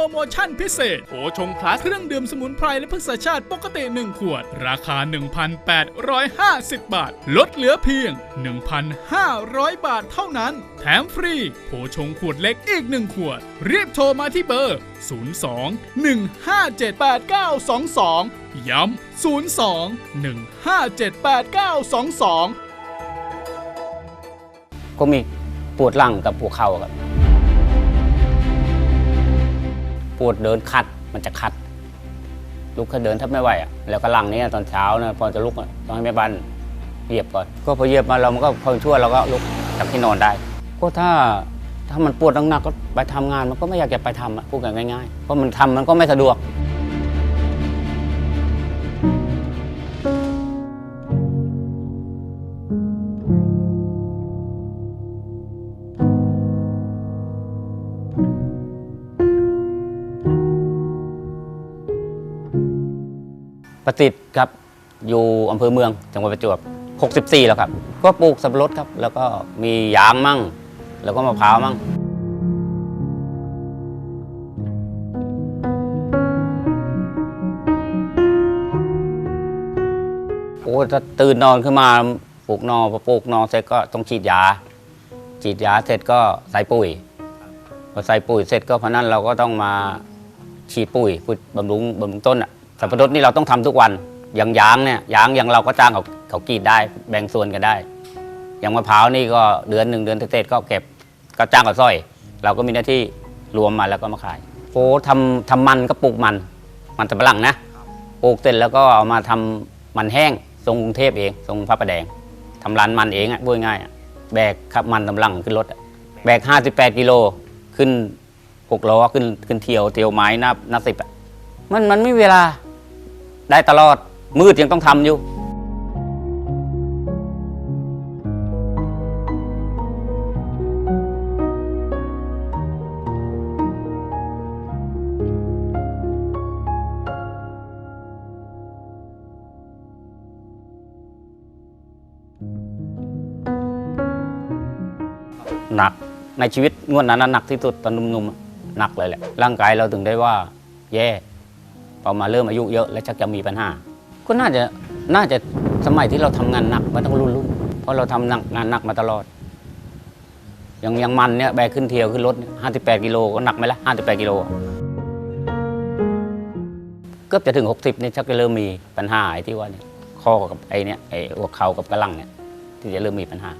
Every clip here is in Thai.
รโมชั่นพิเศษโอชงพลัสเครื่องดื่มสมุนไพรและพฤกษชาติปกติ 1 ขวด ราคา 1,850 บาท ลดเหลือเพียง 1,500 บาทเท่านั้น แถมฟรีโอชงขวดเล็กอีก 1 ขวด รีบโทรมาที่เบอร์ 02 157 8922 ย้ำ 02 157 8922 ก็มีปวดหลังกับปวดเข่าครับ ปวดเดินคัดมันจะคัด ลุกขึ้นเดินแทบไม่ไหวอะแล้วก็หลังนี้ตอนเช้านะพอจะลุกต้องให้แม่บ้านเหยียบก่อน ก็พอเหยียบมาเรามันก็พอชั่วเราก็ลุกจากที่นอนได้ ก็ถ้าถ้ามันปวดหนักๆก็ไปทำงานมันก็ไม่อยากจะไปทำอะพูดกันง่ายๆเพราะมันทำมันก็ไม่สะดวก ประติดครับ อยู่อำเภอเมืองจังหวัดประจวบ 64 แล้วครับ ก็ปลูกสับปะรดครับ แล้วก็มียางมั่ง แล้วก็มะพร้าวมั่ง โอ้ถ้าตื่นนอนขึ้นมาปลูกนอพอปลูกนอเสร็จก็ต้องฉีดยา ฉีดยาเสร็จก็ใส่ปุ๋ย พอใส่ปุ๋ยเสร็จก็เพราะนั้นเราก็ต้องมาฉีดปุ๋ยปุ๋ยบำรุงบำรุงต้นอะ สับปะรดนี่เราต้องทำทุกวันอย่างยางเนี่ยยางอย่างเราก็จ้างเขาเขากรีดได้แบ่งส่วนกันได้ อย่างมะพร้าวนี่ก็เดือนหนึ่งเดือนเศษก็เก็บก็จ้างกับสร้อย เราก็มีหน้าที่รวมมาแล้วก็มาขายโอ้ทำทำมันก็ปลูกมัน มันตะปะหลังนะปลูกเสร็จแล้วก็เอามาทำมันแห้งส่งกรุงเทพเองส่งพระประแดงทำร้านมันเองอะพูดง่ายๆอะแบกขับมันตำลังขึ้นรถแบก 58กิโลขึ้นหกล้อขึ้นขึ้นเที่ยวเที่ยวไม้นับนับสิบอะมันมันไม่เวลา ได้ตลอดมืดยังต้องทำอยู่หนักในชีวิตงวดนั้นนะหนักที่สุดตอนหนุ่มๆหนักเลยแหละร่างกายเราถึงได้ว่าแย่ พอมาเริ่มอายุเยอะแล้วชักจะมีปัญหา ก็น่าจะน่าจะสมัยที่เราทำงานหนักมาตั้งรุ่นรุ่นเพราะเราทำหนักงานหนักมาตลอด อย่างอย่างมันเนี่ยแบกขึ้นเที่ยวขึ้นรถห้าสิบแปดกิโลก็หนักไหมล่ะห้าสิบแปดกิโลเกือบจะถึงหกสิบนี่ชักจะเริ่มมีปัญหาไอ้ที่ว่าเนี่ยข้อกับไอ้เนี่ยไอ้หัวเข่ากับกระลังเนี่ยที่จะเริ่มมีปัญหา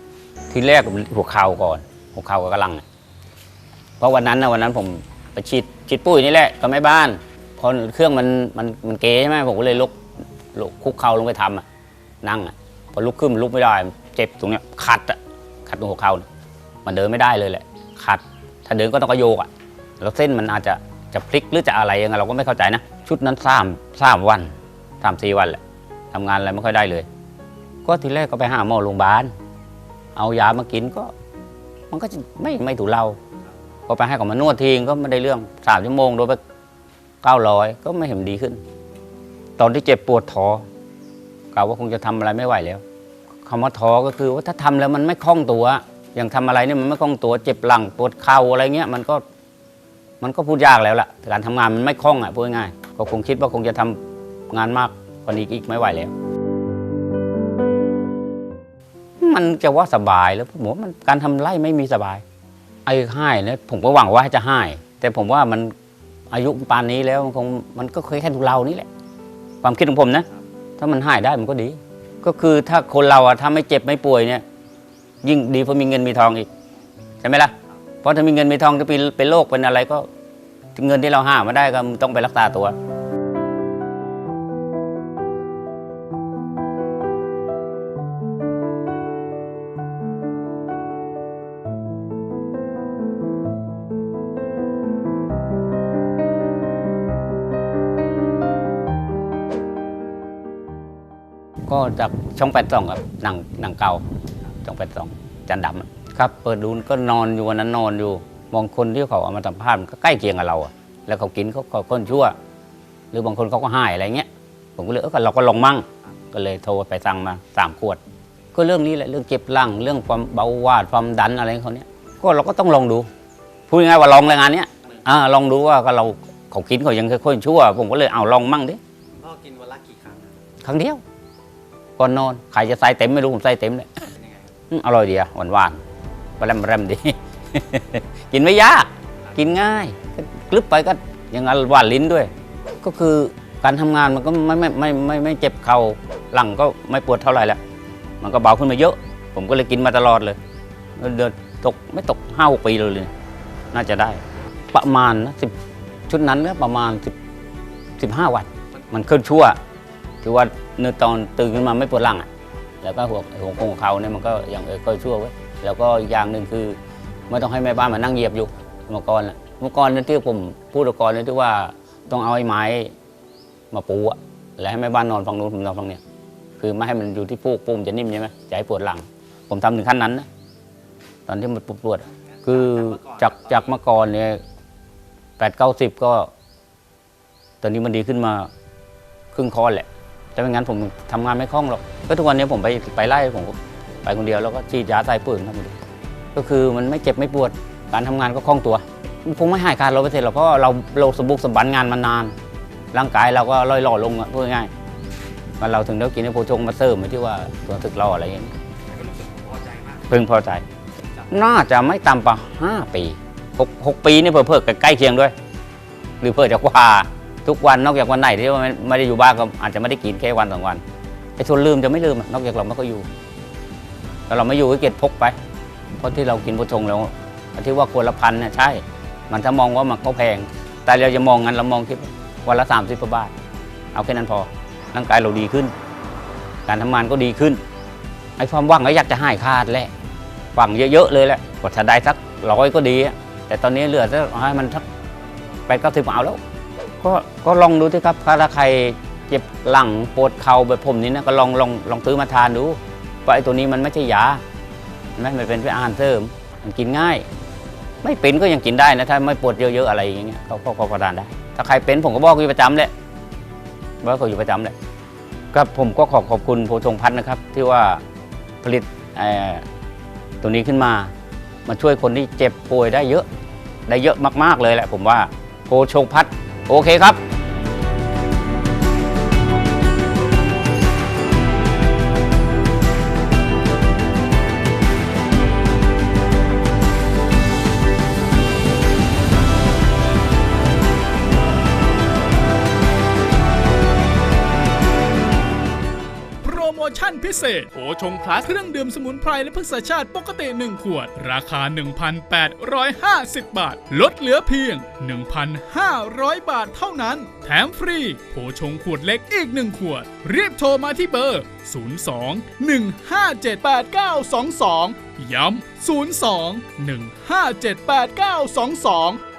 ทีแรกหัวเข่าก่อน หัวเข่ากับกระลัง เพราะวันนั้นนะวันนั้นผมไปฉีดฉีดปุ้ยนี่แหละกับแม่บ้าน พอเครื่องมันมันมันเก๋ใช่ไหมผมก็เลยลุกลุกคุกเข่าลงไปทำอะนั่งอะพอลุกขึ้นมันลุกไม่ได้ เจ็บตรงเนี้ยขัดอะขัดตรงหัวเข่ามันเดินไม่ได้เลยแหละขัด ถ้าเดินก็ต้องกระโยกอะแล้วเส้นมันอาจจะจะพลิกหรือจะอะไรยังไงเราก็ไม่เข้าใจนะ ชุดนั้นสามสามวันสามสี่วันแหละทำงานอะไรไม่ค่อยได้เลย ก็ทีแรกก็ไปหาหมอโรงพยาบาลเอายามากินก็ มันก็จะไม่ไม่ถูกเราพอไปให้เขามานวดทีก็ไม่ได้เรื่องสามชั่วโมงโดนไป เก้าร้อยก็ไม่เห็นดีขึ้น ตอนที่เจ็บปวดท้อกล่าวว่าคงจะทำอะไรไม่ไหวแล้วคำว่าท้อก็คือว่าถ้าทำแล้วมันไม่คล่องตัว อย่างทำอะไรเนี่ยมันไม่คล่องตัว เจ็บหลังปวดเข่าอะไรเงี้ยมันก็มันก็พูดยากแล้วล่ะการทำงานมันไม่คล่องอะพูดง่ายก็คงคิดว่าคงจะทำงานมากกว่านี้อีกไม่ไหวแล้ว มันจะว่าสบายแล้วผมว่ามันการทำไร่ไม่มีสบาย ไอ้ให้เนี่ยผมก็หวังว่าจะให้แต่ผมว่ามัน อายุปานนี้แล้วมันคงมันก็เคยแค่ทุเรานี่แหละ ความคิดของผมนะ ถ้ามันให้ได้มันก็ดี ก็คือถ้าคนเราอะถ้าไม่เจ็บไม่ป่วยเนี่ย ยิ่งดีเพราะมีเงินมีทองอีกใช่ไหมล่ะเพราะถ้ามีเงินมีทองจะเป็นเป็นโรคเป็นอะไรก็เงินที่เราหามาได้ก็ต้องไปรักษาตัว จากช่องแปดสองครับหนังหนังเก่าช่องแปดสองจันดำอะครับ เปิดดูก็นอนอยู่วันนั้นนอนอยู่บางคนที่เขาเอามาสัมภาษณ์มันก็ใกล้เคียงกับเราอะแล้วเขากินเขาเขาคนชั่ว หรือบางคนเขาก็ให้อะไรเงี้ยผมก็เลยเออเราก็ลองมั่งก็เลยโทรไปสั่งมาสามขวด ก็เรื่องนี้แหละเรื่องเจ็บหลังเรื่องความเบาหวาดความดันอะไรของเขาเนี้ยก็เราก็ต้องลองดูพูดง่ายๆว่าลองรายงานเนี้ยอ่าลองดูว่าก็เราเขากินเขายังค่อยๆชั่ว ผมก็เลยเอาลองมั่งดิพ่อกินวันละกี่ครั้งครับครั้งเดียว ก่อนนอนใครจะใส่เต็มไม่รู้ผมใส่เต็มเลยอร่อยดีอะหวานหวานๆแรมปลาแรมดี กินไม่ยาก กินง่ายกลึบไปก็ยังหวานลิ้นด้วย ก็คือการทำงานมันก็ไม่ไม่ไม่ไม่ไม่เจ็บเข่าหลังก็ไม่ปวดเท่าไหร่แล้วมันก็เบาขึ้นมาเยอะ ผมก็เลยกินมาตลอดเลยเดือนตกไม่ตกห้าหกปีเลยเลย น่าจะได้ ประมาณนะสิบชุดนั้นก็ประมาณสิบสิบห้าวัน มันขึ้นชั่ว ถือว่าเนื้อตอนตื่นขึ้นมาไม่ปวดหลังอะแล้วก็หัวหัวโคงเขาเนี่ยมันก็ยังเออค่อยชั่วไว้ยแล้วก็อีกอย่างหนึ่งคือไม่ต้องให้แม่บ้านมานั่งเหยียบอยู่เมื่อก่อนน่ะเมื่อก่อนเนยที่ผมพูดก่อนเนี่ยที่ว่าต้องเอาไอ้ไม้มาปูอะแล้วให้แม่บ้านนอนฝั่งนู้นผมนอนฝั่งเนี้ยคือไม่ให้มันอยู่ที่ปูกปูมนจะนิ่มใช่ไหมจะให้ปวดหลัง ผมทำถึงขั้นนั้นนะตอนที่มันปวดๆอะคือจากจากเมื่อก่อนเนี่ยแปดเก้าสิบก็ ตอนนี้มันดีขึ้นมาครึ่งคอนแหละ ถ้าไม่งั้นผมทำงานไม่คล่องหรอกก็ทุกวันนี้ผมไปไปไล่ผมไปคนเดียวแล้วก็ฉีดยาใส่ปืนทำคนเดียวก็คือมันไม่เจ็บไม่ปวดการทำงานก็คล่องตัวคงไม่หายขาดร้อยเปอร์เซ็นต์หรอกเพราะเราเราสมบุกสมบันงานมานาน ร่างกายเราก็ลอยหล่อลงอะพูดง่ายมันเราถึงได้กินไอ้โพชงมาเสริมที่ว่าตัวถึกเราอะไรอย่างเงี้ยพึงพอใจ น่าจะไม่ต่ำกว่าห้าปีหกหกปีนี่เพิ่เพิ่ใกล้เคียงด้วย หรือเพิ่จะกว่า ทุกวันนอกจากวันไหนที่ว่าไม่ได้อยู่บ้านก็อาจจะไม่ได้กินแค่วันสองวันไอ้ชวนลืมจะไม่ลืมนอกจากเราไม่ก็อยู่แต่เราไม่อยู่ก็เก็บพกไป เพราะที่เรากินโพชงแล้วที่ว่าควรละพันเนี่ยใช่ มันถ้ามองว่ามันก็แพง แต่เราจะมองงั้นเรามองคิดว่าวันละสามสิบบาท เอาแค่นั้นพอ ร่างกายเราดีขึ้น การทำงานก็ดีขึ้น ไอ้ความว่างก็อยากจะใหายขาดแหละหวังเยอะๆเลยแหละกว่าจะได้สักร้อยก็ดี แต่ตอนนี้เหลือสักให้มันสักแปดเก้าสิบเอาแล้ว ก็ก็ลองดูสิครับถ้าใครเจ็บหลังปวดเข่าแบบผมนี้นะก็ลองลองลองซื้อมาทานดูเพราะไอ้ตัวนี้มันไม่ใช่ยาเห็นไหมมันเป็นอาหารเสริมมันกินง่าย ไม่เป็นก็ยังกินได้นะถ้าไม่ปวดเยอะๆอะไรอย่างเงี้ยเขาก็ก็ทานได้ ถ้าใครเป็นผมก็บอกอยู่ประจำแหละบอกเขาอยู่ประจำแหละก็ผมก็ขอขอบคุณโพชงพัฒน์นะครับ ที่ว่าผลิตเอ่อตัวนี้ขึ้นมามาช่วยคนที่เจ็บป่วยได้เยอะ ได้เยอะมากๆเลยแหละผมว่าโพชงพัฒน์ โอเคครับ พิเศษโอชงพลัสเครื่องดื่มสมุนไพรและพฤกษชาติปกติ 1 ขวด ราคา 1,850 บาท ลดเหลือเพียง 1,500 บาทเท่านั้น แถมฟรีโอชงขวดเล็กอีก 1 ขวด รีบโทรมาที่เบอร์ 02 157 8922 ย้ำ 02 157 8922